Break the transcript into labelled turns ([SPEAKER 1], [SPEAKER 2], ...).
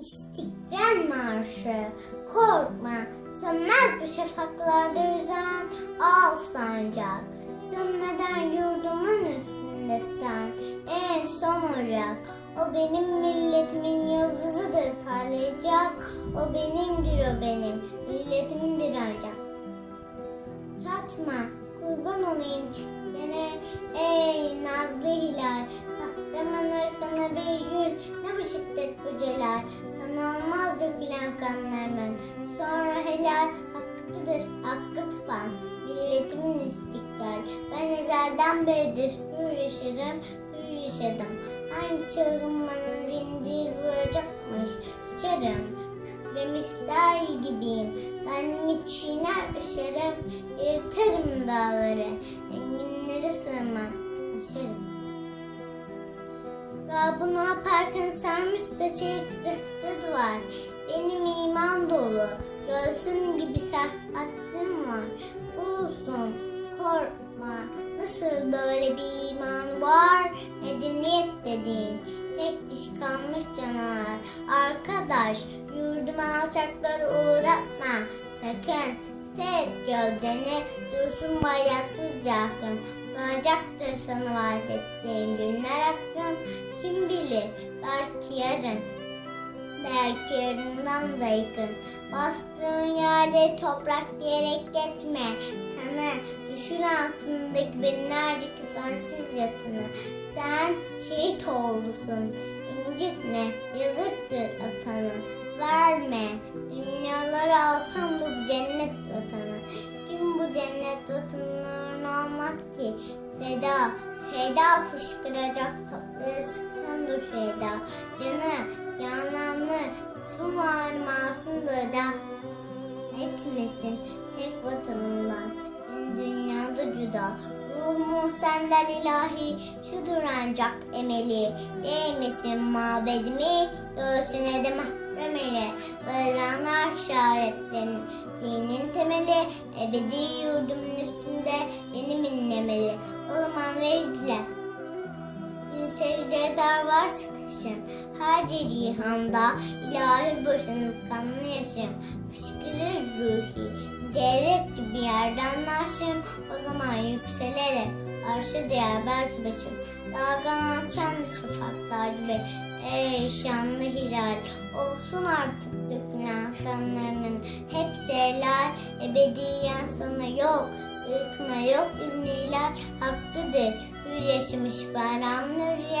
[SPEAKER 1] İstiklal Marşı. Korkma sönmez bu şafaklarda yüzen al sancak. Sönmeden yurdumun üstünden en son ocak o benim milletimin yıldızıdır parlayacak. O benimdir o benim milletimindir ancak. Çatma, kurban gül. Ne bu şiddet bu celal, sana olmaz dökülen kanlarımın. Sonra helal, hakkıdır, hakkı tıpan. Milletimin istiklal. Ben ezelden beridir hür yaşarım, hür yaşadım. Hangi çılgın bana zincir vuracakmış, sıçarım. Sahil gibiyim. Ben çiğner aşarım, yırtarım dağları. Enginlere sığmam, aşarım. Gabını yaparken sarmışsa çelik zırhlı duvar. Benim iman dolu, göğsüm gibi serhattım var. Ulusun, korkma, nasıl böyle bir iman var? Medeniyet dediğin, tek diş kalmış canavar. Arkadaş, yurduma alçakları uğratma, sakın. Set gövdeni, dursun bayrasızca akın. Doğacaktır sana vaat ettiğin günler hakkın. Bilir, belki yarın. Belki yarından da yakın. Bastığın yerleri toprak diyerek geçme. Tanı, düşün altındaki binlerce küfensiz yatını. Sen şehit oğlusun. İncitme, yazıktır atanı. Verme, dünyaları alsam bu cennet vatanı. Kim bu cennet vatanının olmaz ki? Feda, feda fışkıracak toprağı dur feda. Canı, cananlı, tüm masum da öda etmesin tek vatanımdan. Benim dünyada cüda. Ruhumun senden ilahi, şudur ancak emeli. Değmesin mabedimi, göğsüne de mahrem eyle. Belanlar işaretlerin, dinin temeli, ebedi yurdumun üstünde varsa taşım. Her cerihanda ilahi boşanıp kanlı yaşım. Fışkırır ruhi, Devlet gibi yerden naşım. O zaman yükselerim. Arşı diğer belki başım. Dalgalansan da şafaklar gibi. Ey şanlı hilal. Olsun artık dökülen kanlarının. Hepsi helal. Ebediyen sana yok. Yıkma yok ünlüler hakkıdır. Hür yaşamış bayramlı hürriyet